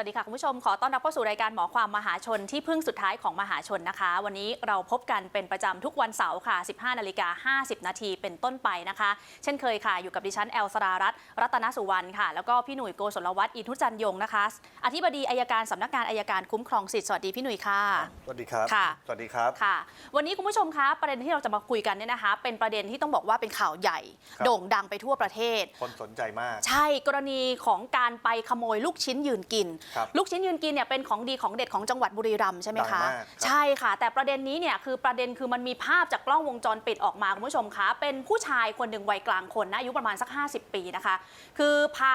สวัสดีค่ะ คุณผู้ชมขอต้อนรับเข้าสู่รายการหมอความมหาชนที่พึ่งสุดท้ายของมหาชนนะคะ วันนี้เราพบกันเป็นประจำทุกวันเสาร์ค่ะ 15 นาฬิกา 50 นาทีเป็นต้นไปนะคะ เช่นเคยค่ะ อยู่กับดิฉันแอลสรารัตน์รัตนสุวรรณค่ะ แล้วก็พี่หนุ่ยโกศลวัฒน์อินทุจันยงนะคะ อธิบดีอายการสำนักงานอายการคุ้มครองสิทธิ์สวัสดีพี่หนุ่ยค่ะสวัสดีครับค่ะสวัสดีครับค่ะ วันนี้คุณผู้ชมคะประเด็นที่เราจะมาคุยกันเนี่ยนะคะ เป็นประเด็นที่ต้องบอกว่าเป็นข่าวใหญ่ครับโด่งดังไปทั่วประเทศ คนสนใจมาก ใช่กรณีของการไปขโมยลูกชิ้นยืนกินครับลูกชิ้นยืนกินเนี่ยเป็นของดีของเด็ดของจังหวัดบุรีรัมย์ใช่ไหมดัคะงมากครับใช่ค่ะ แต่ประเด็นนี้เนี่ยคือประเด็นคือมันมีภาพจากกล้องวงจรปิดออกมาคุณผู้ชมคะ เป็นผู้ชายคนหนึ่งวัยกลางคนนะอายุประมาณสัก 50 ปีนะคะ คือพา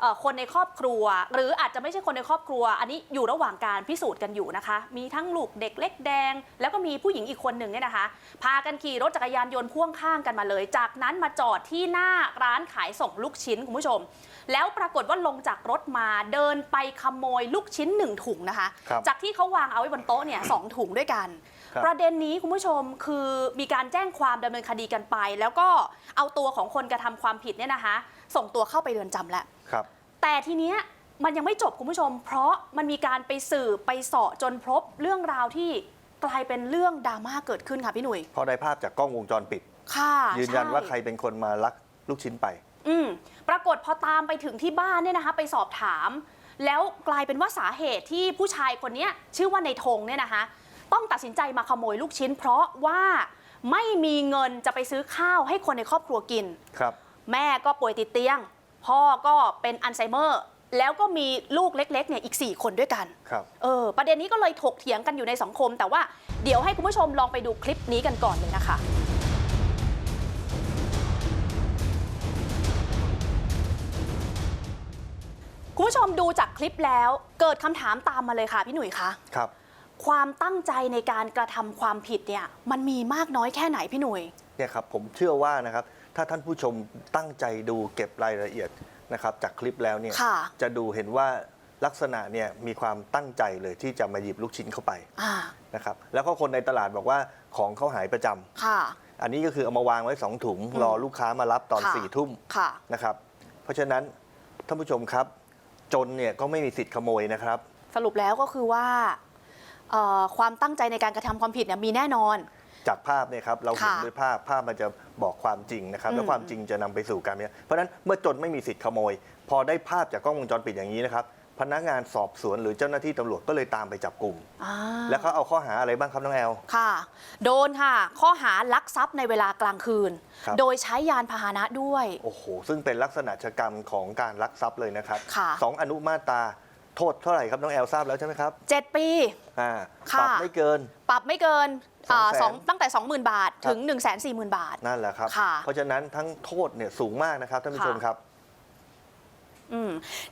เอ่อคนในครอบครัว หรืออาจจะไม่ใช่คนในครอบครัว อันนี้อยู่ระหว่างการพิสูจน์กันอยู่นะคะ มีทั้งลูกเด็กเล็กแดง แล้วก็มีผู้หญิงอีกคนหนึ่งเนี่ยนะคะ พากันขี่รถจักรยานยนต์พ่วงข้างกันมาเลย จากนั้นมาจอดที่หน้าร้านขายส่งลูกชิ้นคุณผู้ชม แล้วปรากฏว่าลงจากรถมาเดินไปขโมยลูกชิ้นหนึ่งถุงนะคะ ครับจากที่เขาวางเอาไว้บนโต๊ะเนี่ยสองถุงด้วยกัน ครับ ประเด็นนี้คุณผู้ชมคือมีการแจ้งความดำเนินคดีกันไป แล้วก็เอาตัวของคนกระทำความผิดเนี่ยนะคะ ส่งตัวเข้าไปเรือนจำแล้ว ครับ แต่ทีเนี้ยมันยังไม่จบคุณผู้ชม เพราะมันมีการไปสืบไปเสาะจนพบเรื่องราวที่กลายเป็นเรื่องดราม่าเกิดขึ้นค่ะพี่หนุ่ยพอได้ภาพจากกล้องวงจรปิด ค่ะยืนยันว่าช่ใครเป็นคนมาลักลูกชิ้นไป อืมปรากฏพอตามไปถึงที่บ้านเนี่ยนะคะ ไปสอบถาม แล้วกลายเป็นว่าสาเหตุที่ผู้ชายคนเนี้ยชื่อว่าในธงเนี่ยนะคะ ต้องตัดสินใจมาขโมยลูกชิ้น เพราะว่าไม่มีเงินจะไปซื้อข้าวให้คนในครอบครัวกิน ครับ แม่ก็ป่วยติดเตียง พ่อก็เป็นอัลไซเมอร์ แล้วก็มีลูกเล็กๆเนี่ยอีก 4 คนด้วยกัน ครับ เออ ประเด็นนี้ก็เลยถกเถียงกันอยู่ในสังคม แต่ว่าเดี๋ยวให้คุณผู้ชมลองไปดูคลิปนี้กันก่อนเลยนะคะ คุณผู้ชมดูจากคลิปแล้วเกิดคำถามตามมาเลยค่ะพี่หนุ่ยคะครับ ความตั้งใจในการกระทำความผิดเนี่ย มันมีมากน้อยแค่ไหนพี่หนุ่ย เนี่ยครับผมเชื่อว่านะครับถ้าท่านผู้ชมตั้งใจดูเก็บรายละเอียดนะครับจากคลิปแล้วเนี่ยค่ะ จะดูเห็นว่าลักษณะเนี่ยมีความตั้งใจเลยที่จะมาหยิบลูกชิ้นเข้าไปอ่านะครับแล้วก็คนในตลาดบอกว่าของเขาหายประจำค่ะ อันนี้ก็คือเอามาวางไว้สองถุงอืมรอลูกค้ามารับตอนค่ะ สี่ทุ่มค่ะ นะครับเพราะฉะนั้นท่านผู้ชมครับ จนเนี่ยก็ไม่มีสิทธิ์ขโมยนะครับ สรุปแล้วก็คือว่าเอ่อความตั้งใจในการกระทำความผิดเนี่ยมีแน่นอน จากภาพเนี่ยครับเราเห็นค่ะด้วยภาพภาพมันจะบอกความจริงนะครับอืมแล้วความจริงจะนำไปสู่การเนี่ยเพราะฉะนั้นเมื่อจนไม่มีสิทธิ์ขโมย พอได้ภาพจากกล้องวงจรปิดอย่างนี้นะครับ พนักงานสอบสวนหรือเจ้าหน้าที่ตำรวจก็เลยตามไปจับกลุ่ม อ่าแล้วเขาเอาข้อหาอะไรบ้างครับน้องแอล ค่ะ โดนค่ะ ข้อหาลักทรัพย์ในเวลากลางคืน ครับ โดยใช้ยานพาหนะด้วย โอ้โห ซึ่งเป็นลักษณะชะกรรมของการลักทรัพย์เลยนะครับค่ะ สองอนุมาตราโทษเท่าไหร่ครับน้องแอลทราบแล้วใช่ไหมครับ7 ปี อ่าค่ะ ปรับไม่เกิน ปรับไม่เกินอ่า200,000สองตั้งแต่ 20,000 บาทครับถึง 140,000 บาท นั่นแหละครับ ค่ะเพราะฉะนั้นทั้งโทษเนี่ยสูงมากนะครับท่านผู้ชมค่ะ ครับอืม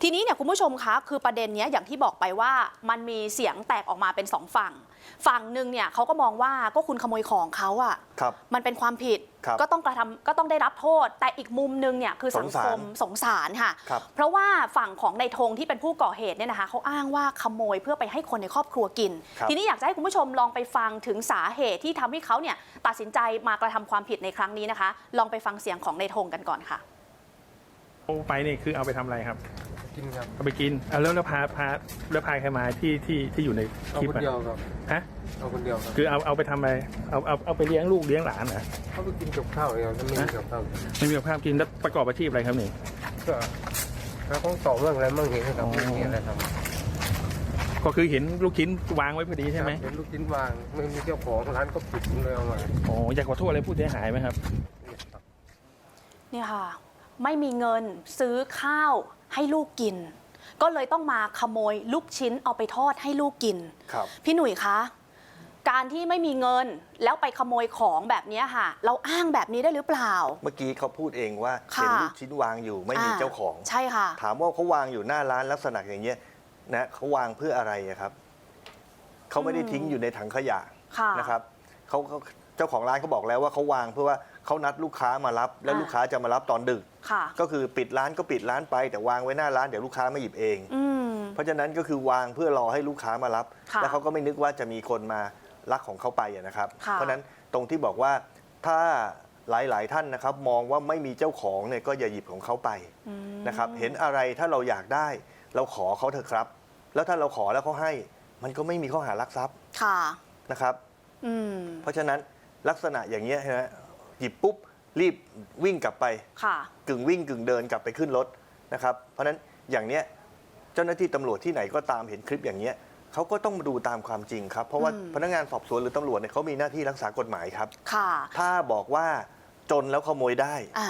ทีนี้เนี่ยคุณผู้ชมคะคือประเด็นเนี้ยอย่างที่บอกไปว่ามันมีเสียงแตกออกมาเป็นสองฝั่ง ฝั่งหนึ่งเนี่ยเขาก็มองว่าก็คุณขโมยของเขาอะครับมันเป็นความผิดครับก็ต้องกระทำก็ต้องได้รับโทษ แต่อีกมุมหนึงเนี่ยคือสังสงสารคมสงสารค่ะครับเพราะว่าฝั่งของในธงที่เป็นผู้ก่อเหตุเนี่ยนะคะเขาอ้างว่าขโมยเพื่อไปให้คนในครอบครัวกินครับทีนี้อยากจะให้คุณผู้ชมลองไปฟังถึงสาเหตุที่ทำให้เขาเนี่ยตัดสินใจมากระทำความผิดในครั้งนี้นะคะ ลองไปฟังเสียงของในธงกันก่อนค่ะเอา ไปนี่คือเอาไปทำอะไรครับ กินครับเอาไปกินเอาแล้วแล้วพาพาแล้วพาใครมาที่ที่ที่อยู่ในเอาคลิปคนอะเดียวครับฮะเอาคนเดียวครับคือเอาเอาไปทำอะไรเอาเอาเอาไปเลี้ยงลูกเลี้ยงหลานเหรอเขาไปกินกับข้าวเดียวถ้าไม่มีกับข้าวไม่มีกับข้าวกินแล้วประกอบอาชีพอะไรครับนี่ก็หาของต่อเรื่องอะไรมั่งเห็นครับอ๋อไม่มีอะไรครับก็คือเห็นลูกชิ้นวางไว้พอดีใช่ไหมเห็นลูกชิ้นวางไม่มีเจ้าของร้านก็ปิดผมเลยเอามา อ๋ออยากขอโทษอะไรผู้เสียหายไหมครับ เนี่ยครับเนี่ยค่ะ ไม่มีเงินซื้อข้าวให้ลูกกิน ก็เลยต้องมาขโมยลูกชิ้นเอาไปทอดให้ลูกกิน ครับ พี่หนุ่ยคะ การที่ไม่มีเงินแล้วไปขโมยของแบบเนี้ยค่ะ เราอ้างแบบนี้ได้หรือเปล่า เมื่อกี้เขาพูดเองว่าค่ะ เห็นลูกชิ้นวางอยู่ไม่มีอ่เจ้าของ ใช่ค่ะ ถามว่าเขาวางอยู่หน้าร้านลักษณะอย่างเงี้ยนะเขาวางเพื่ออะไรอะครับเขาไม่ได้ทิ้งอยู่ในถังขยะค่ะ นะครับเขาเขาเจ้าของร้านเขาบอกแล้วว่าเขาวางเพื่อว่า เขานัดลูกค้ามารับ แล้วอ่าลูกค้าจะมารับตอนดึก ค่ะ ก็คือปิดร้านก็ปิดร้านไป แต่วางไว้หน้าร้านเดี๋ยวลูกค้ามาหยิบเอง อืม เพราะฉะนั้นก็คือวางเพื่อรอให้ลูกค้ามารับ ค่ะแล้วเขาก็ไม่นึกว่าจะมีคนมาลักของเขาไปอะนะครับ ค่ะ เพราะฉะนั้นตรงที่บอกว่าถ้าหลายๆท่านนะครับ มองว่าไม่มีเจ้าของเนี่ยก็อย่าหยิบของเขาไปอืม นะครับเห็นอะไรถ้าเราอยากได้ เราขอเขาเถอะครับ แล้วถ้าเราขอแล้วเขาให้ มันก็ไม่มีข้อหารักทรัพย์ค่ะ นะครับ อืม เพราะฉะนั้นลักษณะอย่างเงี้ยฮะ หยิบปุ๊บรีบวิ่งกลับไปค่ะ กึ่งวิ่งกึ่งเดินกลับไปขึ้นรถนะครับ เพราะฉะนั้นอย่างเนี้ยเจ้าหน้าที่ตำรวจที่ไหนก็ตามเห็นคลิปอย่างเนี้ยเขาก็ต้องมาดูตามความจริงครับ เพราะว่าอืม พนักงานสอบสวนหรือตำรวจเนี่ยเขามีหน้าที่รักษากฎหมายครับ ค่ะ ถ้าบอกว่าจนแล้วขโมยได้ อ่า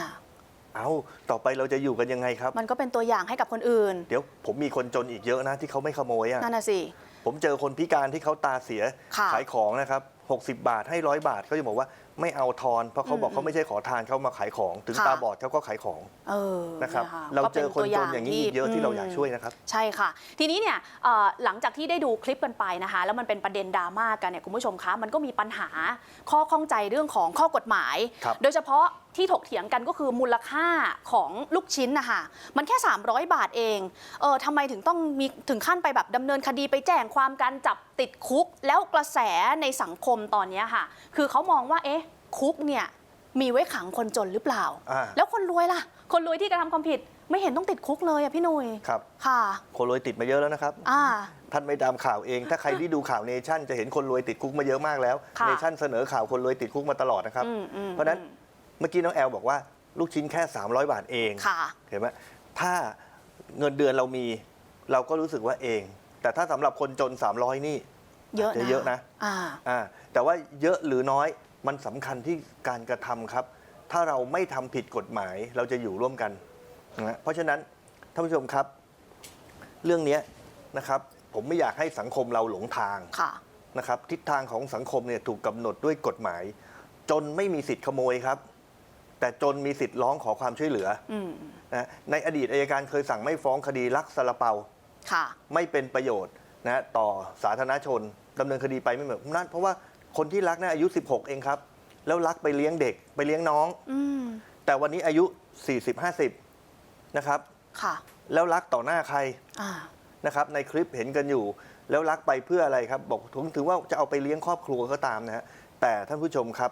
เอาต่อไปเราจะอยู่กันยังไงครับ มันก็เป็นตัวอย่างให้กับคนอื่น เดี๋ยวผมมีคนจนอีกเยอะนะที่เขาไม่ขโมยอะนั่นน่ะสิ ผมเจอคนพิการที่เขาตาเสียค่ะ ขายของนะครับ 60 บาทให้ร้อยบาทเขาจะบอกว่าไม่เอาทอนเพราะเขาบอกอืมเขาไม่ใช่ขอทานเขามาขายของ ถึงค่ะตาบอดเขาก็ขายของเออนะครับยะเราก็เจป็อคนตัวจนอย่างนี้อีกเยอะที่เราอยากมช่วยนะครับ ใช่ค่ะ ทีนี้เนี่ยเอ่อหลังจากที่ได้ดูคลิปกันไปนะคะ แล้วมันเป็นประเด็นดราม่ากันเนี่ยคุณผู้ชมคะมันก็มีปัญหาข้อข้องใจเรื่องของข้อกฎหมายครับโดยเฉพาะที่ถกเถียงกันก็คือมูลค่าของลูกชิ้นนะคะมันแค่ 300 บาทเองเออทำไมถึงต้องมีถึงขั้นไปแบบดำเนินคดีไปแจ้งความการจับ ติดคุกแล้วกระแสในสังคมตอนเนี้ยค่ะ คือเขามองว่า เอ๊ะ คุกเนี่ยมีไว้ขังคนจนหรือเปล่าอ่า แล้วคนรวยล่ะ คนรวยที่กระทำความผิดไม่เห็นต้องติดคุกเลยอะพี่หนุยครับค่ะคนรวยติดมาเยอะแล้วนะครับอ่าท่านไม่ตามข่าวเอง ถ้าใครที่ดูข่าวเนชั่นจะเห็นคนรวยติดคุกมาเยอะมากแล้วค่ะเนชั่นเสนอข่าวคนรวยติดคุกมาตลอดนะครับอืมอืมเพราะฉะนั้นเมื่อกี้น้องแอลบอกว่าลูกชิ้นแค่ 300 บาทเองค่ะเห็นไหมถ้าเงินเดือนเรามี เราก็รู้สึกว่าเอง แต่ถ้าสำหรับคนจน 300 นี่เยอะจะนะเยอะนะอ่าอ่าแต่ว่าเยอะหรือน้อยมันสำคัญที่การกระทำครับ ถ้าเราไม่ทำผิดกฎหมายเราจะอยู่ร่วมกันนะเพราะฉะนั้นท่านผู้ชมครับ เรื่องเนี้ยนะครับ ผมไม่อยากให้สังคมเราหลงทาง ค่ะ นะครับทิศทางของสังคมเนี่ยถูกกำหนดด้วยกฎหมาย จนไม่มีสิทธิ์ขโมยครับ แต่จนมีสิทธิ์ร้องขอความช่วยเหลืออืม นะในอดีตอายการเคยสั่งไม่ฟ้องคดีลักซาลาเปา ค่ะ ไม่เป็นประโยชน์นะต่อสาธารณชนดำเนินคดีไปไม่เหมือนนั่นเพราะว่าคนที่รักนะอายุ 16 เองครับ แล้วรักไปเลี้ยงเด็กไปเลี้ยงน้อง อืมแต่วันนี้อายุ 40-50 นะครับ ค่ะ แล้วรักต่อหน้าใครอ่า นะครับ ในคลิปเห็นกันอยู่ แล้วรักไปเพื่ออะไรครับ บอกถึงถึงว่าจะเอาไปเลี้ยงครอบครัวก็ตามนะฮะแต่ท่านผู้ชมครับ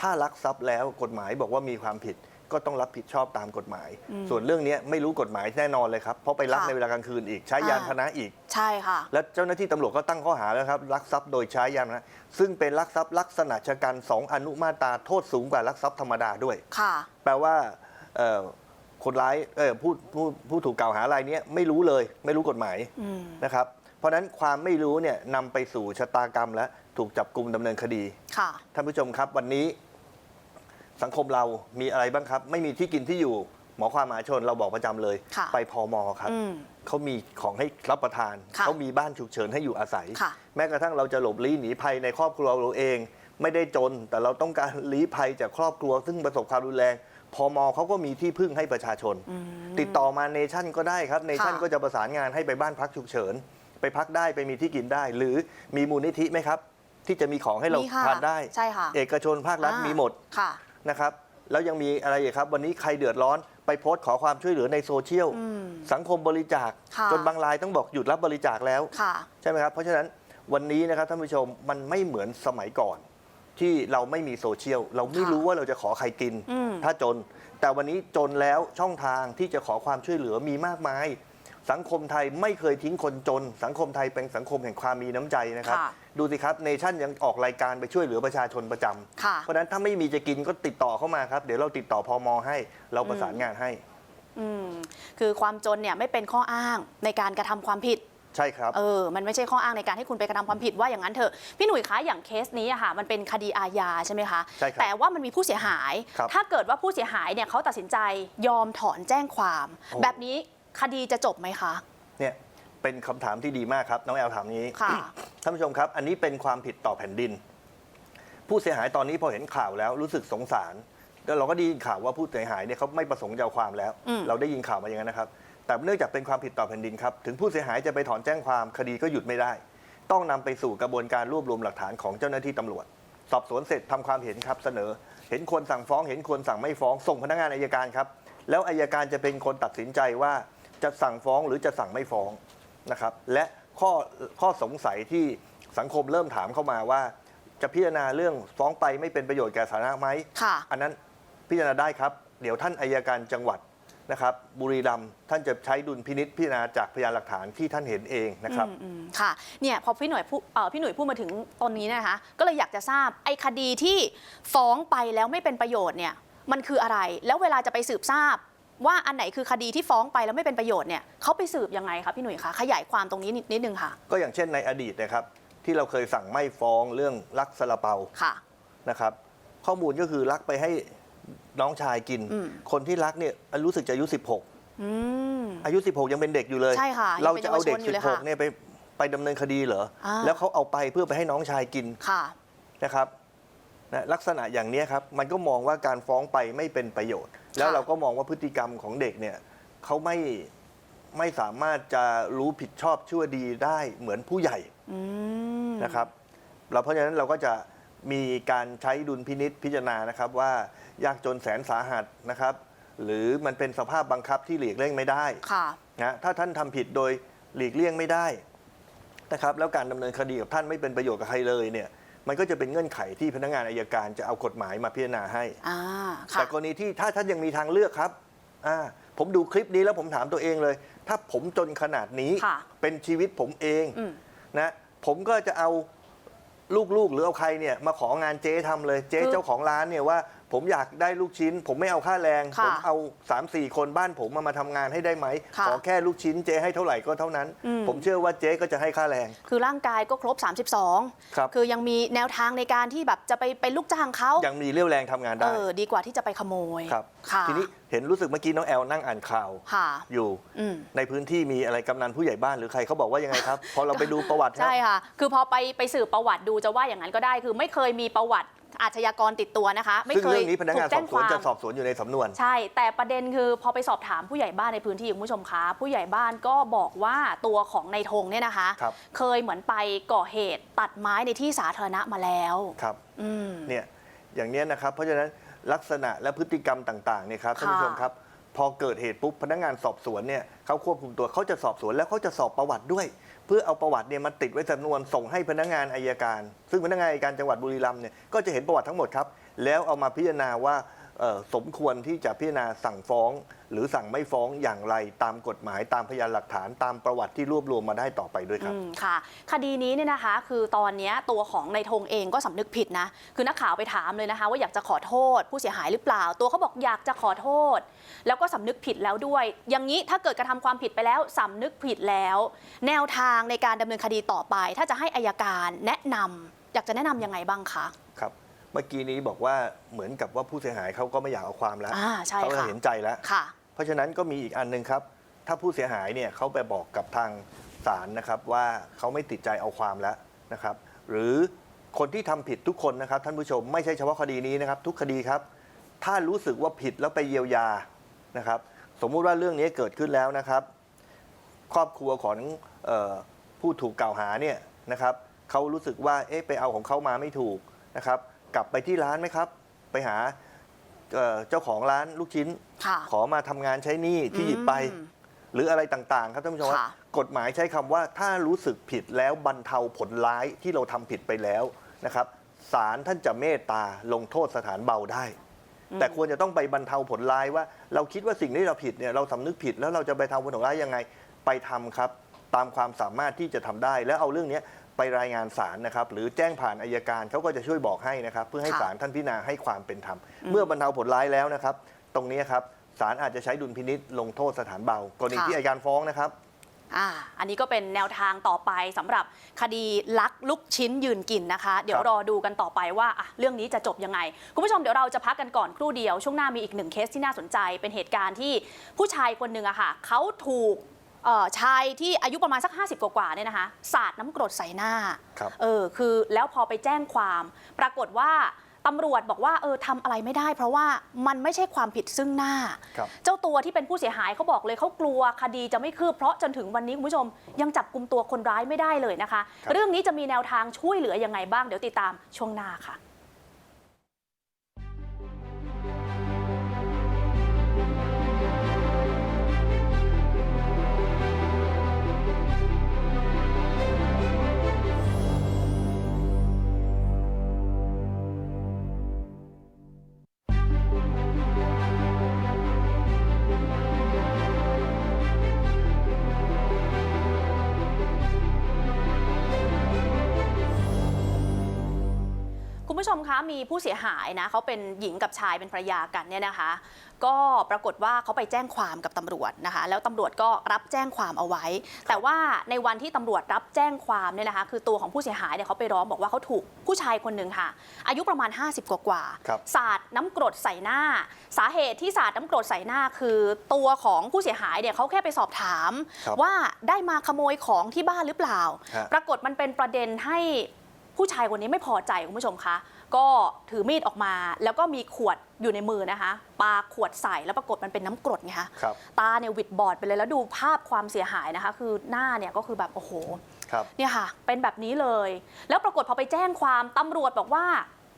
ถ้ารักทรัพย์แล้วกฎหมายบอกว่ามีความผิด ก็ต้องรับผิดชอบตามกฎหมายอืมส่วนเรื่องนี้ไม่รู้กฎหมายแน่นอนเลยครับ เพราะไปรักค่ะในเวลากลางคืนอีกใช้ยานอ่าพาหนะอีก ใช่ค่ะ และเจ้าหน้าที่ตำรวจก็ตั้งข้อหาแล้วครับลักทรัพย์โดยใช้ยานพาหนะซึ่งเป็นลักทรัพย์ลักษณะชะกันสองอนุมาตราโทษสูงกว่าลักทรัพย์ธรรมดาด้วยค่ะ แปลว่าเอ่อคนร้ายเออผู้ผู้ผู้ถูกกล่าวหารายเนี้ยไม่รู้เลย ไม่รู้กฎหมายอืมนะครับเพราะฉะนั้นความไม่รู้เนี่ยนำไปสู่ชะตากรรมและถูกจับกลุ่มดำเนินคดีค่ะท่านผู้ชมครับวันนี้ สังคมเรามีอะไรบ้างครับ ไม่มีที่กินที่อยู่ หมอความหมหาชนเราบอกประจำเลย ค่ะไปพอมครับ อืมเขามีของให้รับประทาน ค่ะเขามีบ้านฉุกเฉินให้อยู่อาศัย ค่ะ แม้กระทั่งเราจะหลบลี้หนีภัยในครอบครัวเราเอง ไม่ได้จน แต่เราต้องการลี้ภัยจากครอบครัว ซึ่งประสบความรุนแรงพมเขาก็มีที่พึ่งให้ประชาชน อืม ติดต่อมาเนชั่นก็ได้ครับเนชั่นค่ะ ก็จะประสานงานให้ไปบ้านพักฉุกเฉิน ไปพักได้ไปมีที่กินได้ หรือมีมูลนิธิไหมครับ ที่จะมีของให้เรามีค่ะทานได้ ใช่ค่ะเอกชนภาครัฐอ่ามีหมด ค่ะ นะครับ แล้วยังมีอะไรอีกครับ วันนี้ใครเดือดร้อนไปโพสต์ขอความช่วยเหลือในโซเชียลอืมสังคมบริจาคค่ะจนบางรายต้องบอกหยุดรับบริจาคแล้วค่ะใช่ไหมครับ เพราะฉะนั้นวันนี้นะครับท่านผู้ชมมันไม่เหมือนสมัยก่อน ที่เราไม่มีโซเชียล เราไม่ค่ะรู้ว่าเราจะขอใครกินอืมถ้าจน แต่วันนี้จนแล้วช่องทางที่จะขอความช่วยเหลือมีมากมาย สังคมไทยไม่เคยทิ้งคนจน สังคมไทยเป็นสังคมแห่งความมีน้ำใจนะครับค่ะ ดูสิครับเนชั่นยังออกรายการไปช่วยเหลือประชาชนประจำค่ะเพราะฉะนั้นถ้าไม่มีจะกินก็ติดต่อเข้ามาครับ เดี๋ยวเราติดต่อพอมให้เราประสานงานให้อืมคือความจนเนี่ยไม่เป็นข้ออ้างในการกระทำความผิด ใช่ครับ เออ มันไม่ใช่ข้ออ้างในการให้คุณไปกระทำความผิดว่าอย่างนั้นเถอะ พี่หนุ่ยคะอย่างเคสนี้อะค่ะ มันเป็นคดีอาญาใช่ไหมคะ ใช่ครับแต่ว่ามันมีผู้เสียหาย ครับ ถ้าเกิดว่าผู้เสียหายเนี่ยเขาตัดสินใจยอมถอนแจ้งความโอ้แบบนี้คดีจะจบไหมคะ เนี่ยเป็นคำถามที่ดีมากครับน้องแอลถามนี้ ค่ะ ท่านผู้ชมครับ อันนี้เป็นความผิดต่อแผ่นดิน ผู้เสียหายตอนนี้พอเห็นข่าวแล้วรู้สึกสงสารแล้วเราก็ได้ยินข่าวว่าผู้เสียหายเนี่ยเขาไม่ประสงค์จะเอาความแล้วอืมเราได้ยินข่าวมาอย่างนั้นนะครับ แต่เนื่องจากเป็นความผิดต่อแผ่นดินครับ ถึงผู้เสียหายจะไปถอนแจ้งความคดีก็หยุดไม่ได้ ต้องนำไปสู่กระบวนการรวบรวมหลักฐานของเจ้าหน้าที่ตำรวจ สอบสวนเสร็จทำความเห็นครับเสนอ เห็นควรสั่งฟ้อง เห็นควรสั่งไม่ฟ้อง ส่งพนักงานอายการครับ แล้วอายการจะเป็นคนตัดสินใจว่าจะสั่งฟ้องหรือจะสั่งไม่ฟ้องนะครับ และ ข้อข้อสงสัยที่สังคมเริ่มถามเข้ามาว่า จะพิจารณาเรื่องฟ้องไปไม่เป็นประโยชน์แก่สาธารณะไหมค่ะ อันนั้นพิจารณาได้ครับ เดี๋ยวท่านอายการจังหวัดนะครับ บุรีรัมย์ท่านจะใช้ดุลพินิษพิจารณาจากพยานหลักฐานที่ท่านเห็นเองนะครับ อืมอืมค่ะ เนี่ยพอพี่หน่วยพูดเอ่อพี่หน่วยพูดมาถึงตอนนี้นะคะ ก็เลยอยากจะทราบไอ้คดีที่ฟ้องไปแล้วไม่เป็นประโยชน์เนี่ย มันคืออะไร แล้วเวลาจะไปสืบทราบ ว่าอันไหนคือคดีที่ฟ้องไปแล้วไม่เป็นประโยชน์เนี่ยเขาไปสืบยังไงคะพี่หนุ่ยคะขยายความตรงนี้นิดนิดนึงค่ะ ก็อย่างเช่นในอดีตนะครับ ที่เราเคยสั่งไม่ฟ้องเรื่องลักซาลาเปาค่ะนะครับ ข้อมูลก็คือลักไปให้น้องชายกินอืมคนที่รักเนี่ยรู้สึกจะอายุ 16อืมอายุ 16 ยังเป็นเด็กอยู่เลย ใช่ค่ะยังเราเป็นจะเอาเด็กเยาวชนอยู่เลยค่ะ16เนี่ยไปไปดำเนินคดีเหรออ่าแล้วเขาเอาไปเพื่อไปให้น้องชายกินค่ะนะครับนะลักษณะอย่างเนี้ยครับ มันก็มองว่าการฟ้องไปไม่เป็นประโยชน์ แล้วเราก็มองว่าพฤติกรรมของเด็กเนี่ยเขาไม่ไม่สามารถจะรู้ผิดชอบชั่วดีได้เหมือนผู้ใหญ่อืม นะครับเราเพราะฉะนั้นเราก็จะมีการใช้ดุลพินิษพิจารณานะครับว่ายากจนแสนสาหัสนะครับ หรือมันเป็นสภาพบังคับที่หลีกเลี่ยงไม่ได้ ค่ะ นะถ้าท่านทำผิดโดยหลีกเลี่ยงไม่ได้นะครับแล้วการดำเนินคดีกับท่านไม่เป็นประโยชน์กับใครเลยเนี่ย มันก็จะเป็นเงื่อนไขที่พนักงานอายการจะเอากฎหมายมาพิจารณาให้ อ่าค่ะแต่กรณีที่ถ้าท่านยังมีทางเลือกครับอ่าผมดูคลิปนี้แล้วผมถามตัวเองเลย ถ้าผมจนขนาดนี้ค่ะ เป็นชีวิตผมเองอืม นะผมก็จะเอาลูกๆหรือเอาใครเนี่ยมาของานเจ๊ทำเลย เจ๊คือ เจ้าของร้านเนี่ยว่าผมอยากได้ลูกชิ้น ผมไม่เอาค่าแรง ค่ะผมเอา3ามสี่คนบ้านผมมามาทำงานให้ได้ไหม ค่ะขอแค่ลูกชิ้นเจ๊ให้เท่าไหร่ก็เท่านั้น อืม ผมเชื่อว่าเจ๊ก็จะให้ค่าแรง คือร่างกายก็ครบ 32 ครับ คือยังมีแนวทางในการที่แบบจะไปเป็นลูกจ้างเขายังมีเรี่ยวแรงทำงานเอได้อดีกว่าที่จะไปขโมยครับ ค่ะทีนี้เห็นรู้สึกเมื่อกี้น้องแอลนั่งอ่านข่าวค่ะ อยู่ อืม ในพื้นที่มีอะไรกำนันผู้ใหญ่บ้านหรือใครเขาบอกว่ายังไงครับ พอเราไปดูประวัติครับ ใช่ค่ะ คือพอไปไปสืบประวัติดูจะว่าอย่างนั้นก็ได้ คือไม่เคยมีประวัติ อาชญากรติดตัวนะคะ ไม่ซึ่งเคยเรื่องนี้พนักงานถูสแจ้อบงสวนความจะสอบสวนอยู่ในสำนวน ใช่ แต่ประเด็นคือพอไปสอบถามผู้ใหญ่บ้านในพื้นที่คุณผู้ชมคะผู้ใหญ่บ้านก็บอกว่าตัวของในธงเนี่ยนะคะ ครับ เคยเหมือนไปก่อเหตุตัดไม้ในที่สาธารณะมาแล้วครับอืม เนี่ยอย่างเนี้ยนะครับ เพราะฉะนั้นลักษณะและพฤติกรรมต่างๆเนี่ยครับท่านผู้ชมค่ะครับ พอเกิดเหตุปุ๊บพนักงานสอบสวนเนี่ยเขาควบคุมตัวเขาจะสอบสวนแล้วเขาจะสอบประวัติด้วย เพื่อเอาประวัติเนี่ยมาติดไว้สำนวนส่งให้พนักงานอายการ ซึ่งพนักงานอายการจังหวัดบุรีรัมย์เนี่ยก็จะเห็นประวัติทั้งหมดครับ แล้วเอามาพิจารณาว่า สมควรที่จะพิจารณาสั่งฟ้อง หรือสั่งไม่ฟ้องอย่างไรตามกฎหมายตามพยานหลักฐานตามประวัติที่รวบรวมมาได้ต่อไปด้วยครับค่ะ คดีนี้เนี่ยนะคะ คือตอนนี้ตัวของนายธงเองก็สำนึกผิดนะ คือนักข่าวไปถามเลยนะคะ ว่าอยากจะขอโทษ ผู้เสียหายหรือเปล่า ตัวเขาบอกอยากจะขอโทษ แล้วก็สำนึกผิดแล้วด้วย อย่างนี้ถ้าเกิดกระทำความผิดไปแล้วสำนึกผิดแล้ว แนวทางในการดำเนินคดีต่อไป ถ้าจะให้อายการแนะนำอยากจะแนะนำยังไงบ้างคะ เมื่อกี้นี้บอกว่าเหมือนกับว่าผู้เสียหายเขาก็ไม่อยากเอาความแล้วอ่าใช่เขาก็ค่ะ เห็นใจแล้ว ค่ะ เพราะฉะนั้นก็มีอีกอันหนึ่งครับ ถ้าผู้เสียหายเนี่ยเขาไปบอกกับทางศาลนะครับว่าเขาไม่ติดใจเอาความแล้วนะครับ หรือคนที่ทำผิดทุกคนนะครับ ท่านผู้ชมไม่ใช่เฉพาะคดีนี้นะครับ ทุกคดีครับ ถ้ารู้สึกว่าผิดแล้วไปเยียวยานะครับ สมมุติว่าเรื่องนี้เกิดขึ้นแล้วนะครับ ครอบครัวของเออผู้ถูกกล่าวหาเนี่ยนะครับเขารู้สึกว่าเอ๊ะไปเอาของเขามาไม่ถูกนะครับ กลับไปที่ร้านไหมครับ ไปหาเอ่อเจ้าของร้านลูกชิ้น ค่ะ ขอมาทำงานใช้หนี้ที่หยิบไป อืมหรืออะไรต่างๆ ครับท่านผู้ชมครับค่ะ กฎหมายใช้คำว่าถ้ารู้สึกผิดแล้วบรรเทาผลร้ายที่เราทำผิดไปแล้วนะครับศาลท่านจะเมตตาลงโทษสถานเบาได้ แต่ควรจะต้องไปบรรเทาผลร้ายว่า เราคิดว่าสิ่งที่เราผิดเนี่ยเราสำนึกผิดแล้วเราจะไปทำผลร้ายยังไง ไปทำครับ ตามความสามารถที่จะทำได้ แล้วเอาเรื่องเนี้ย ไปรายงานศาลนะครับหรือแจ้งผ่านอายการเขาก็จะช่วยบอกให้นะครับเพื่อให้ค่ะศาลท่านพิจารณาให้ความเป็นธรรม เมื่อบรรเทาผลร้ายแล้วนะครับ ตรงนี้ครับศาลอาจจะใช้ดุลพินิษลงโทษสถานเบากรณีที่อายการฟ้องนะครับอ่าอันนี้ก็เป็นแนวทางต่อไปสำหรับคดีลักลูกชิ้นยืนกินนะคะ เดี๋ยวครับรอดูกันต่อไปว่าอะเรื่องนี้จะจบยังไง คุณผู้ชมเดี๋ยวเราจะพักกันก่อนครู่เดียว ช่วงหน้ามีอีกหนึ่งเคสที่น่าสนใจ เป็นเหตุการณ์ที่ผู้ชายคนหนึ่งอะค่ะเขาถูก เอ่อชายที่อายุประมาณสัก 50 กว่าๆเนี่ยนะคะสาดน้ำกรดใส่หน้าครับเออคือแล้วพอไปแจ้งความ ปรากฏว่าตำรวจบอกว่าเออทำอะไรไม่ได้ เพราะว่ามันไม่ใช่ความผิดซึ่งหน้า ครับ เจ้าตัวที่เป็นผู้เสียหายเขาบอกเลยเขากลัวคดีจะไม่คืบเพราะจนถึงวันนี้คุณผู้ชมยังจับกลุ่มตัวคนร้ายไม่ได้เลยนะคะครับเรื่องนี้จะมีแนวทางช่วยเหลือยังไงบ้างเดี๋ยวติดตามช่วงหน้าค่ะ มคะมีผู้เสียหายนะเขาเป็นหญิงกับชายเป็นภรรยากันเนี่ยนะคะ ก็ปรากฏว่าเขาไปแจ้งความกับตำรวจนะคะ แล้วตำรวจก็รับแจ้งความเอาไว้ แต่ว่าในวันที่ตำรวจรับแจ้งความเนี่ยนะคะ คือตัวของผู้เสียหายเนี่ยเขาไปร้องบอกว่าเขาถูกผู้ชายคนหนึ่งค่ะ อายุประมาณ 50 กว่ากว่าๆครับสาดน้ำกรดใส่หน้า สาเหตุที่สาดน้ำกรดใส่หน้า คือตัวของผู้เสียหายเนี่ยเขาแค่ไปสอบถามครับว่าได้มาขโมยของที่บ้านหรือเปล่าฮะปรากฏมันเป็นประเด็นให้ผู้ชายคนนี้ไม่พอใจคุณผู้ชมคะ ก็ถือมีดออกมา แล้วก็มีขวดอยู่ในมือนะคะปาขวดใส่แล้วปรากฏมันเป็นน้ำกรดไงคะครับ ตาเนี่ยหวิดบอดไปเลยแล้วดูภาพความเสียหายนะคะ คือหน้าเนี่ยก็คือแบบโอ้โหครับ เนี่ยค่ะ เป็นแบบนี้เลย แล้วปรากฏพอไปแจ้งความตำรวจบอกว่า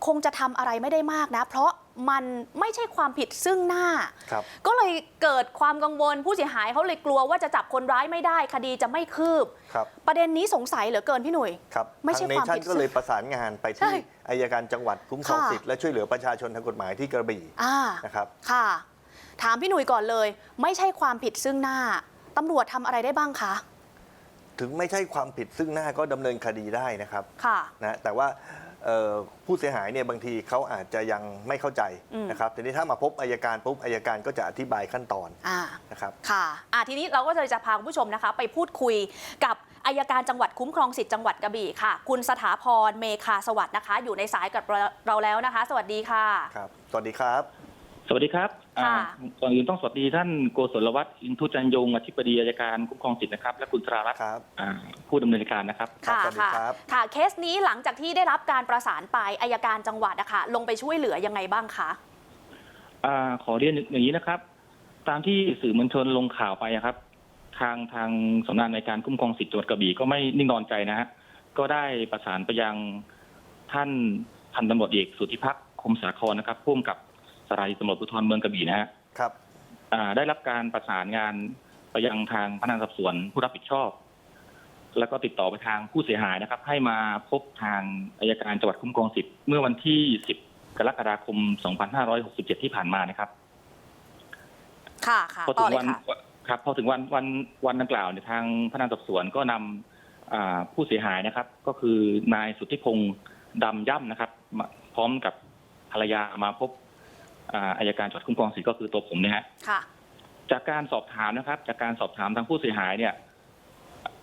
คงจะทำอะไรไม่ได้มากนะ เพราะมันไม่ใช่ความผิดซึ่งหน้า ครับ ก็เลยเกิดความกังวลผู้เสียหายเขาเลยกลัวว่าจะจับคนร้ายไม่ได้ คดีจะไม่คืบ ครับ ประเด็นนี้สงสัยเหลือเกินพี่หนุ่ย ครับไม่ใช่ทางเนความชั่ผินดก็เลยประสานงานไปใช่ที่อายการจังหวัดคุ้มครองค่ะ สิทธิ์และช่วยเหลือประชาชนทางกฎหมายที่กระบี่อ่า นะครับ ค่ะ ถามพี่หนุ่ยก่อนเลย ไม่ใช่ความผิดซึ่งหน้าตำรวจทำอะไรได้บ้างคะ ถึงไม่ใช่ความผิดซึ่งหน้าก็ดำเนินคดีได้นะครับค่ะ นะแต่ว่า เอ่อผู้เสียหายเนี่ยบางทีเขาอาจจะยังไม่เข้าใจอืม นะครับทีนี้ถ้ามาพบอายการปุ๊บอายการก็จะอธิบายขั้นตอนอ่า นะครับ ค่ะอะ ทีนี้เราก็เลยจะพาคุณผู้ชมนะคะ ไปพูดคุยกับอายการจังหวัดคุ้มครองสิทธิ์จังหวัดกระบี่ค่ะ คุณสถาพรเมคาสวัสดิ์นะคะ อยู่ในสายกับเราเราแล้วนะคะ สวัสดีค่ะ ครับ สวัสดีครับ สวัสดีครับอ่าค่ะก่อนอื่นต้องสวัสดีท่านโกศลวัฒน์อินทุจันยงอธิบดีอายการคุ้มครองสิทธินะครับ และคุณสรารัตน์ครับอ่าผู้ดำเนินการนะครับครับค่ะสวัสดีค่ะครับค่ะเคสนี้หลังจากที่ได้รับการประสานไปอายการจังหวัดนะคะลงไปช่วยเหลือยังไงบ้างคะอ่าขอเรียนอย่างนี้นะครับ ตามที่สื่อมวลชนลงข่าวไปอะครับ ทางทางสำนักงานในการคุ้มครองสิทธิจังหวัดกระบี่ก็ไม่นิ่งนอนใจนะฮะก็ได้ประสานไปยังท่านพันตำรวจเอกสุทธิพักษ์คมสาครนะครับผู้กำกับ สถานีตำรวจภูธรเมืองกระบี่นะฮะครับอ่าได้รับการประสานงานไปยังทางพนักงานสอบสวนผู้รับผิดชอบ แล้วก็ติดต่อไปทางผู้เสียหายนะครับ ให้มาพบทางอายการจังหวัดคุ้มครองสิทธิ์เมื่อวันที่ 10 กรกฎาคม 2567 ที่ผ่านมานะครับค่ะค่ะพอต่ถึองเลยวันค่ะครับพอถึงวันวันวันดังกล่าวเนี่ยทางพนักงานสอบสวนก็นำอ่าผู้เสียหายนะครับ ก็คือนายสุทธิพงศ์ดำย่ำนะครับมาพร้อมกับภรรยามาพบ อ่าอายการจังหวัดคุ้มครองสิทธิ์ก็คือตัวผมเนี่ยฮะค่ะจากการสอบถามนะครับ จากการสอบถามทางผู้เสียหายเนี่ย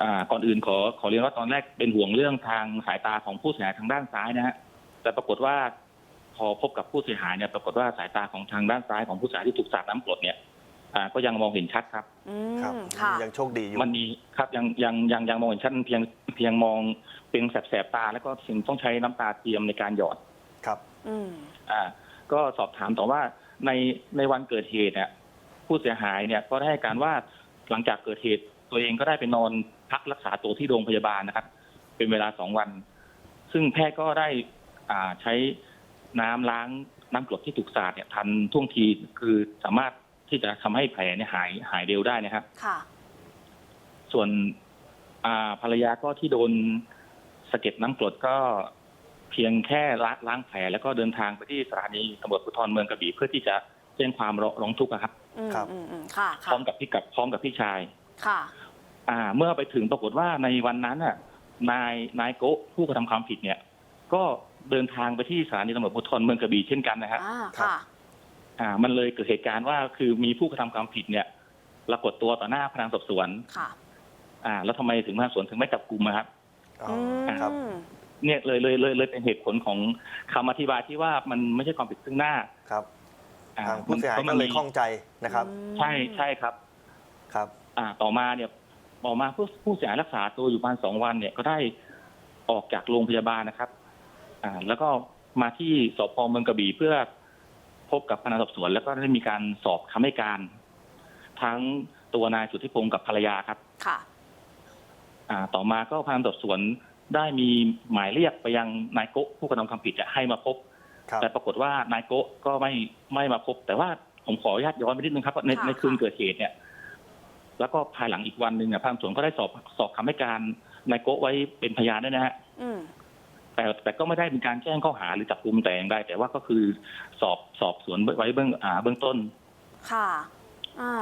อ่าก่อนอื่นขอขอเรียนว่าตอนแรกเป็นห่วงเรื่องทางสายตาของผู้เสียหายทางด้านซ้ายนะฮะแต่ปรากฏว่าพอพบกับผู้เสียหายเนี่ยปรากฏว่าสายตาของทางด้านซ้ายของผู้เสียหายที่ถูกสาดน้ำกรดเนี่ยอ่าก็ยังมองเห็นชัดครับอืครับมค่ะยังโชคดีอยู่มันมีครับยังยังยังยังมองเห็นชัดเพียงเพียงมองเป็นแสบๆตา แล้วก็ถึงต้องใช้น้ำตาเทียมในการหยอดครับ อืมอ่า ก็สอบถามต่อว่าในในวันเกิดเหตุเนี่ยผู้เสียหายเนี่ยก็ได้ให้การว่าหลังจากเกิดเหตุตัวเองก็ได้ไปนอนพักรักษาตัวที่โรงพยาบาลนะครับ เป็นเวลาสองวัน ซึ่งแพทย์ก็ได้อ่าใช้น้ำล้างน้ำกรดที่ถูกสาดเนี่ยทันท่วงทีคือสามารถที่จะทำให้แผลเนี่ยหายหายเร็วได้นะครับค่ะ ส่วนอ่าภรรยาก็ที่โดนสะเก็ดน้ำกรดก็ เพียงแค่ล้างล้างแผลแล้วก็เดินทางไปที่สถานีตำรวจภูธรเมืองกระบี่เพื่อที่จะแจ้งความร้องร้องทุกข์อะครับอืมครับอืมอืมค่ะพค่ะร้อมกับพี่กับพร้อมกับพี่ชายค่ะ อ่า เมื่อไปถึงปรากฏว่าในวันนั้นน่ะ นายนายโกะผู้กระทำความผิดเนี่ย ก็เดินทางไปที่สถานีตำรวจภูธรเมืองกระบี่เช่นกันนะครับอ่าครับค่ะอ่า มันเลยเกิดเหตุการณ์ว่าคือมีผู้กระทำความผิดเนี่ยปรากฏตัวต่อหน้าพนักงานสอบสวนค่ะ อ่า แล้วทำไมถึงพนักงานสอบสวนถึงไม่จับกลุ่มนะครับอ๋ออือครับม เนี่ยเลยเลยเลยเลยเป็นเหตุผลของคำอธิบายที่ว่ามันไม่ใช่ความผิดซึ่งหน้าครับอ่ทางผู้เสียหายพก็ระมันเลยมีข้องใจนะครับใช่ใช่ครับ ครับอ่าต่อมาเนี่ยต่อมาผู้ผู้เสียหายรักษาตัวอยู่ประมาณสองวันเนี่ยก็ได้ออกจากโรงพยาบาลนะครับ อ่า แล้วก็มาที่สพเมืองกระบี่เพื่อพบกับพนักงานสอบสวน แล้วก็ได้มีการสอบคำให้การ ทั้งตัวนายสุทธิพงศ์กับภรรยาครับ ค่ะ อ่า ต่อมาก็พนักงานสอบสวน ได้มีหมายเรียกไปยังนายโกะผู้กระทำความผิดจะให้มาพบ ครับ แต่ปรากฏว่านายโกะก็ไม่ไม่มาพบ แต่ว่าผมขออนุญาตย้อนไปนิดนึงครับในค่ะในคืนค่ะ เกิดเหตุเนี่ย แล้วก็ภายหลังอีกวันหนึ่งเนี่ยพนักงานสอบสวนก็ได้สอบสอบคำให้การนายโกะไว้เป็นพยานด้วยนะฮะ อืม แต่แต่ก็ไม่ได้เป็นการแจ้งข้อหาหรือจับกุมแต่อย่างใดแต่ว่าก็คือสอบสอบสวนไว้เบื้องอ่าเบื้องต้น ค่ะ อ่า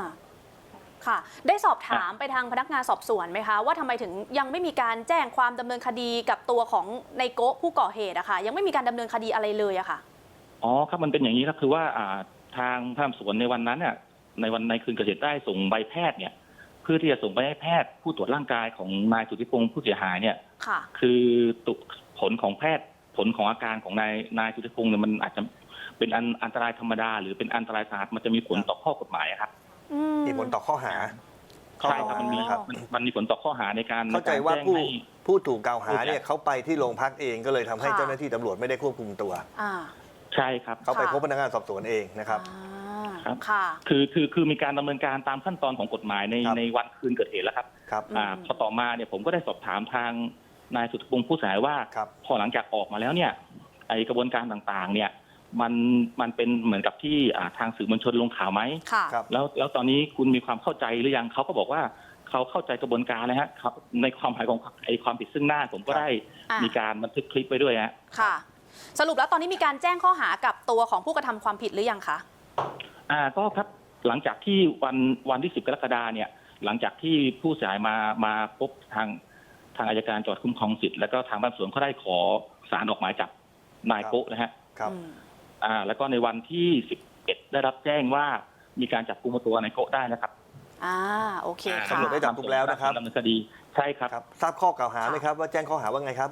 ค่ะ ได้สอบถามไปทางพนักงานสอบสวนไหมคะ ว่าทำไมถึงยังไม่มีการแจ้งความดำเนินคดีกับตัวของในโกะผู้ก่อเหตุอะค่ะยังไม่มีการดำเนินคดีอะไรเลยอะค่ะอ๋อครับมันเป็นอย่างนี้ครับคือว่าอ่าทางพนักงานสอบสวนในวันนั้นเนี่ยในวันในคืนเกิดเหตุได้ส่งใบแพทย์เนี่ยเพื่อที่จะส่งไปให้แพทย์ผู้ตรวจร่างกายของนายสุทธิพงศ์ผู้เสียหายเนี่ยค่ะคือตุผลของแพทย์ผลของอาการของนายนายสุทธิพงศ์เนี่ยมันอาจจะเป็นอันอันตรายธรรมดา หรือเป็นอันตรายสาหัสมันจะมีผลต่อข้อกฎหมายอะครับ อืมีผลต่อข้อหาข้อใช่กล่าวครับหามันมีนะครับ มันมันมีผลต่อข้อหาในการเข้าใจในกรว่าแจ้งผู้ให้ ผู้ถูกกล่าวหาเนี่ยผู้จัดเขาไปที่โรงพักเองก็เลยทำให้ค่ะ เจ้าหน้าที่ตำรวจไม่ได้ควบคุมตัว อ่า ใช่ครับ เขาไปค่ะ พบพนักงานสอบสวนเองนะครับอ่าครับค่ะ คือคือคือมีการดำเนินการตามขั้นตอนของกฎหมายในครับ ในวันคืนเกิดเหตุแล้วครับครับ อืม อ่าพอต่อมาเนี่ยผมก็ได้สอบถามทางนายสุทธิพงศ์ผู้เสียหายว่า ครับ พอหลังจากออกมาแล้วเนี่ยไอกระบวนการต่างๆ เนี่ย มันมันเป็นเหมือนกับที่อ่าทางสื่อมวลชนลงข่าวไหม ค่ะครับ แล้วแล้วตอนนี้คุณมีความเข้าใจหรือยังเขาก็บอกว่าเขาเข้าใจกระบวนการแล้วฮะเขาในความหมายของไอความผิดซึ่งหน้าผมก็ครับได้อ่ามีมีการบันทึกคลิปไว้ด้วยฮะค่ะ สรุปแล้วตอนนี้มีการแจ้งข้อหากับตัวของผู้กระทำความผิดหรือยังคะ อ่าก็ครับหลังจากที่วันวันที่ 10 กรกฎาเนี่ย หลังจากที่ผู้เสียหายมามาพบทางทางอายการจังหวัดคุ้มครองสิทธิ์แล้วก็ทางบ้านสวนเขาได้ขอสารออกหมายจับนายโกะนะฮะ ครับ อืม อ่าแล้วก็ในวันที่ 11 ได้รับแจ้งว่ามีการจับกุมตัวนายโกะได้นะครับอ่าโอเคอ่าค่ะ ตำรวจได้จับกุมแล้วนะครับ ดำเนินคดีใช่ครับ ครับทราบข้อกล่าวหาไหมครับว่าแจ้งข้อหาว่าไงครับ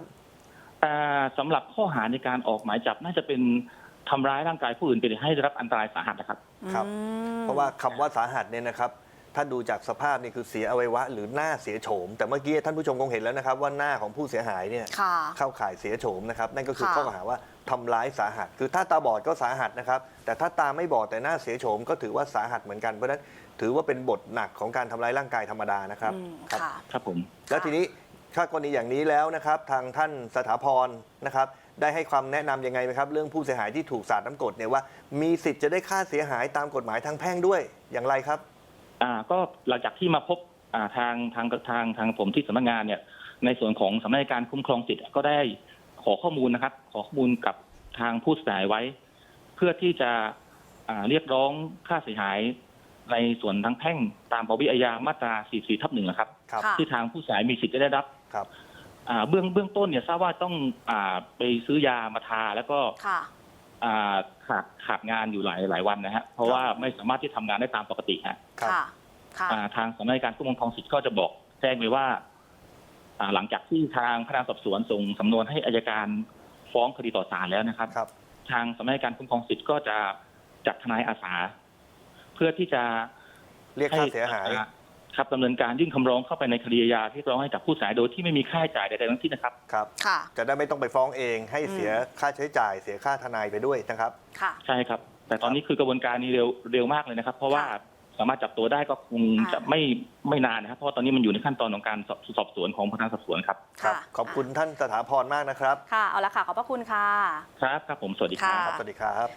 อ่าสำหรับข้อหาในการออกหมายจับน่าจะเป็นทำร้ายร่างกายผู้อื่นเป็นเหตุให้ได้รับอันตรายสาหัสนะครับ ครับอืมเพราะว่าคำว่าสาหัสเนี่ยนะครับ ถ้าดูจากสภาพนี่คือเสียอวัยวะหรือหน้าเสียโฉม แต่เมื่อกี้ท่านผู้ชมคงเห็นแล้วนะครับ ว่าหน้าของผู้เสียหายเนี่ยค่ะ เข้าข่ายเสียโฉมนะครับ นั่นก็คือค่ะ ข้อกล่าวหาว่าทำร้ายสาหัส คือถ้าตาบอดก็สาหัสนะครับ แต่ถ้าตาไม่บอดแต่หน้าเสียโฉมก็ถือว่าสาหัสเหมือนกัน เพราะฉะนั้นถือว่าเป็นบทหนักของการทำร้ายร่างกายธรรมดานะครับอืมครับ ค่ะ ครับผม แล้วทีนี้ถ้ากรณีอย่างนี้แล้วนะครับ ทางท่านสถาพรนะครับ ได้ให้ความแนะนำยังไงไหมครับ เรื่องผู้เสียหายที่ถูกสาดน้ำกรดเนี่ยว่า มีสิทธิ์จะได้ค่าเสียหายตามกฎหมายทางแพ่งด้วยอย่างไรครับ อ่าก็หลังจากที่มาพบอ่าทางทางทางทางผมที่สำนักงานเนี่ย ในส่วนของสำนักงานการคุ้มครองสิทธิ์ก็ได้ขอข้อมูลนะครับ ขอข้อมูลกับทางผู้เสียหายไว้ เพื่อที่จะอ่าเรียกร้องค่าเสียหาย ในส่วนทางแพ่งตามปวิอาญามาตรา 44ทับหนึ่งนะครับ ครับค่ะ ที่ทางผู้เสียหายมีสิทธิ์จะได้รับครับ อ่าเบื้องเบื้องต้นเนี่ยทราบว่าต้องอ่าไปซื้อยามาทาแล้วก็ ค่ะ อ่าขาดขาดงานอยู่หลายหลายวันนะฮะเพราะว่าไม่สามารถที่ทำงานได้ตามปกติฮะครับ ค่ะ ค่ะ อ่าทางสำนักงานการคุ้มครองทองสิทธิ์ก็จะบอกแจ้งไว้ว่าอ่า หลังจากที่ทางพนักงานสอบสวนส่งสำนวนให้อายการฟ้องคดีต่อศาลแล้วนะครับ ครับ ทางสำนักงานการคุ้มครองสิทธิ์ก็จะจัดทนายอาสา เพื่อที่จะเรียกค่าเสียหาย อ่ ครับดำเนินการยื่นคำร้องเข้าไปในคดีอาญาที่ร้องให้กับผู้เสียหายโดยที่ไม่มีค่าใช้จ่ายใดๆทั้งสิ้นนะครับ ครับ ค่ะ จะได้ไม่ต้องไปฟ้องเองให้เสียอืมค่าใช้จ่ายเสียค่าทนายไปด้วยนะครับ ค่ะ ใช่ครับ แต่ตอนนี้คือกระบวนการนี้เร็วเร็วมากเลยนะครับ เพราะว่าค่ะสามารถจับตัวได้ก็คงอ่าจะไม่ไม่นานนะครับ เพราะว่าตอนนี้มันอยู่ในขั้นตอนของการสอบสอบสวนของพนักงานสอบสวนครับครับค่ะขอบคุณท่านสถาพรมากนะครับ ค่ะ เอาละค่ะ ขอบพระคุณค่ะ ครับครับผมสวัสดีครับ ค่ะครับสวัสดีครับ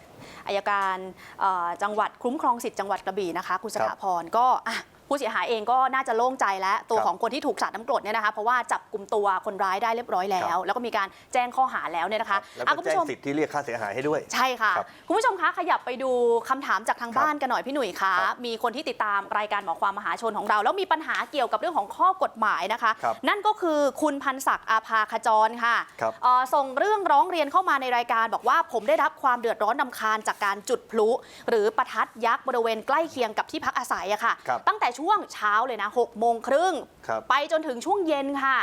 อายการเอ่อจังหวัดคุ้มครองสิทธิ์จังหวัดกระบี่นะคะ คุณสถาพรก็อะ ผู้เสียหายเองก็น่าจะโล่งใจแล้วตัวครับของคนที่ถูกสาดน้ำกรดเนี่ยนะคะเพราะว่าจับกลุ่มตัวคนร้ายได้เรียบร้อยแล้ครัวบแล้วก็มีการแจ้งข้อหาแล้วเนี่ยนะคะแล้วอะก็คุณแจ้ผู้งชม สิทธิ์ที่เรียกค่าเสียหายให้ด้วย ใช่ค่ะ ครับคุณผู้ชมคะขยับไปดูคำถามจากทางครับบ้านกันหน่อยพี่หนุ่ยคะครับมีคนที่ติดตามรายการหมอความมหาชนของเรา แล้วมีปัญหาเกี่ยวกับเรื่องของข้อกฎหมายนะคะ ครับนั่นก็คือคุณพันศักดิ์อาภาขจรค่ะครับเอ่อส่งเรื่องร้องเรียนเข้ามาในรายการ บอกว่าผมได้รับความเดือดร้อนนำคาญจากการจุดพลุ หรือประทัดยักษ์บริเวณใกล้เคียงกับที่พักอาศัยอะค่ะ ครับ ตั้งแต่ช่วงเช้าเลยนะ6โมงครึ่งครับไปจนถึงช่วงเย็นค่ะ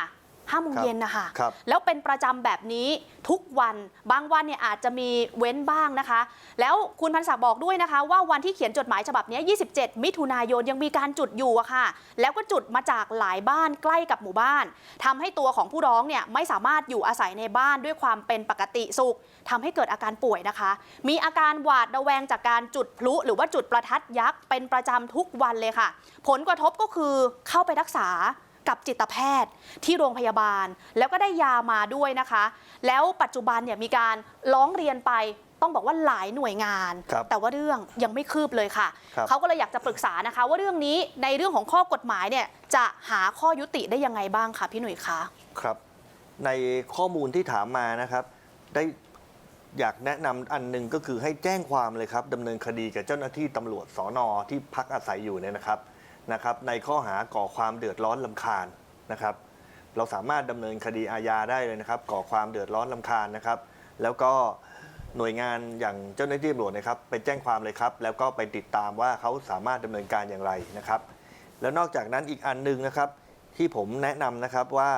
ห้าโมงครับเย็นนะคะครับแล้วเป็นประจำแบบนี้ทุกวันบางวันเนี่ยอาจจะมีเว้นบ้างนะคะ แล้วคุณพันศักดิ์บอกด้วยนะคะ ว่าวันที่เขียนจดหมายฉบับเนี้ย27 มิถุนายนยังมีการจุดอยู่อะค่ะ แล้วก็จุดมาจากหลายบ้านใกล้กับหมู่บ้านทำให้ตัวของผู้ร้องเนี่ยไม่สามารถอยู่อาศัยในบ้านด้วยความเป็นปกติสุขทำให้เกิดอาการป่วยนะคะ มีอาการหวาดระแวงจากการจุดพลุ หรือว่าจุดประทัดยักษ์เป็นประจำทุกวันเลยค่ะ ผลกระทบก็คือเข้าไปรักษา กับจิตแพทย์ที่โรงพยาบาล แล้วก็ได้ยามาด้วยนะคะ แล้วปัจจุบันเนี่ยมีการร้องเรียนไปต้องบอกว่าหลายหน่วยงานครับแต่ว่าเรื่องยังไม่คืบเลยค่ะครับเขาก็เลยอยากจะปรึกษานะคะ ว่าเรื่องนี้ในเรื่องของข้อกฎหมายเนี่ยจะหาข้อยุติได้ยังไงบ้างคะพี่หนุ่ยคะครับ ในข้อมูลที่ถามมานะครับ ได้อยากแนะนำอันหนึ่งก็คือให้แจ้งความเลยครับดำเนินคดีกับเจ้าหน้าที่ตำรวจสอนอที่พักอาศัยอยู่เนี่ยนะครับ นะครับในข้อหาก่อความเดือดร้อนลำคาญนะครับ เราสามารถดำเนินคดีอาญาได้เลยนะครับ ก่อความเดือดร้อนลำคาญนะครับ แล้วก็หน่วยงานอย่างเจ้าหน้าที่ตำรวจนะครับไปแจ้งความเลยครับ แล้วก็ไปติดตามว่าเขาสามารถดำเนินการอย่างไรนะครับ แล้วนอกจากนั้นอีกอันหนึ่งนะครับ ที่ผมแนะนำนะครับว่า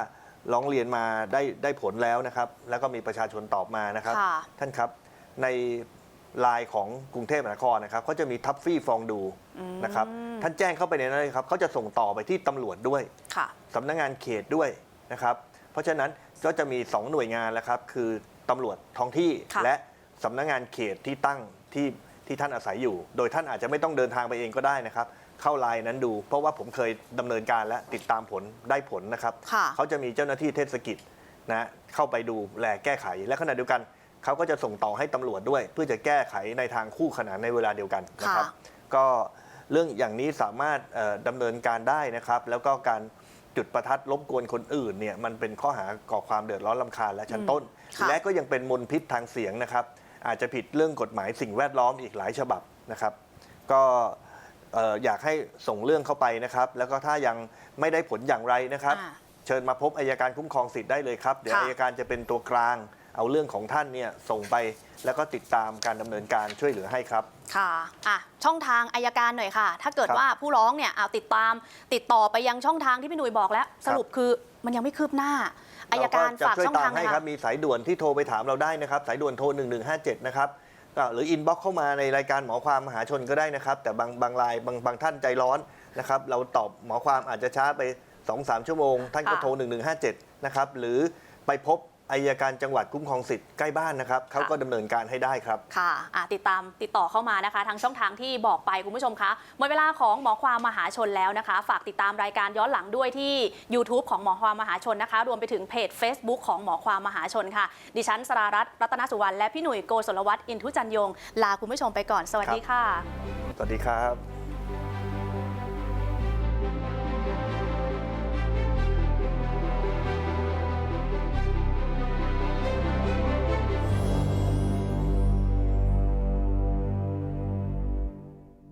ร้องเรียนมาได้ได้ผลแล้วนะครับ แล้วก็มีประชาชนตอบมานะครับ ค่ะ ท่านครับใน ไลน์ของกรุงเทพมหานครนะครับเขาจะมีทัฟฟี่ฟองดูนะครับท่านแจ้งเข้าไปในนั้นเลยครับเขาจะส่งต่อไปที่ตำรวจด้วยค่ะสำนักงานเขตด้วยนะครับเพราะฉะนั้นก็จะมี 2 หน่วยงานแล้วครับคือตำรวจท้องที่ค่ะและสำนักงานเขตที่ตั้งที่ที่ท่านอาศัยอยู่ โดยท่านอาจจะไม่ต้องเดินทางไปเองก็ได้นะครับ เข้าไลน์นั้นดู เพราะว่าผมเคยดำเนินการและติดตามผลได้ผลนะครับค่ะ เขาจะมีเจ้าหน้าที่เทศกิจนะเข้าไปดูแลแก้ไขและขณะเดียวกัน เขาก็จะส่งต่อให้ตำรวจด้วย เพื่อจะแก้ไขในทางคู่ขนานในเวลาเดียวกันนะครับค่ะก็เรื่องอย่างนี้สามารถเอ่อดำเนินการได้นะครับ แล้วก็การจุดประทัดรบกวนคนอื่นเนี่ยมันเป็นข้อหาก่อความเดือดร้อนลำคาญและชั้นต้นค่ะและก็ยังเป็นมลพิษทางเสียงนะครับ อาจจะผิดเรื่องกฎหมายสิ่งแวดล้อมอีกหลายฉบับนะครับ ก็เอ่ออยากให้ส่งเรื่องเข้าไปนะครับ แล้วก็ถ้ายังไม่ได้ผลอย่างไรนะครับอ่าเชิญมาพบอายการคุ้มครองสิทธิ์ได้เลยครับ เดี๋ยวค่ะอายการจะเป็นตัวกลาง เอาเรื่องของท่านเนี่ยส่งไปแล้วก็ติดตามการดำเนินการช่วยเหลือให้ครับ ค่ะอะ ช่องทางอายการหน่อยค่ะ ถ้าเกิดครับว่าผู้ร้องเนี่ยเอาติดตาม ติดต่อไปยังช่องทางที่พี่หนุ่ยบอกแล้ว สรุปคือมันยังไม่คืบหน้าอายการเจะฝากช่วยช่องตาทามงหให้น่อยครัค่ะบ มีสายด่วนที่โทรไปถามเราได้นะครับ สายด่วนโทร 1157 นะครับก็หรืออินบ็อกเข้ามาในรายการหมอความมหาชนก็ได้นะครับ แต่บางบางรายบางบางท่านใจร้อนนะครับ เราตอบหมอความอาจจะช้าไป 2-3 ชั่วโมง ท่านก็ค่ะ โทร 1157 นะครับ หรือไปพบ อายการจังหวัดคุ้มครองสิทธิ์ใกล้บ้านนะครับเขาก็ดำเนินการให้ได้ครับ ค่ะอะติดตามติดต่อเข้ามานะคะ ทางช่องทางที่บอกไปคุณผู้ชมคะหมดเวลาของหมอความมหาชนแล้วนะคะ ฝากติดตามรายการย้อนหลังด้วยที่ YouTube ของหมอความมหาชนนะคะ รวมไปถึงเพจ Facebook ของหมอความมหาชนค่ะ ดิฉันสรารัตน์รัตนสุวรรณและพี่หนุ่ยโกศลวัฒน์อินทุจันยง ลาคุณผู้ชมไปก่อน สวัสดีค่ะ สวัสดีครับ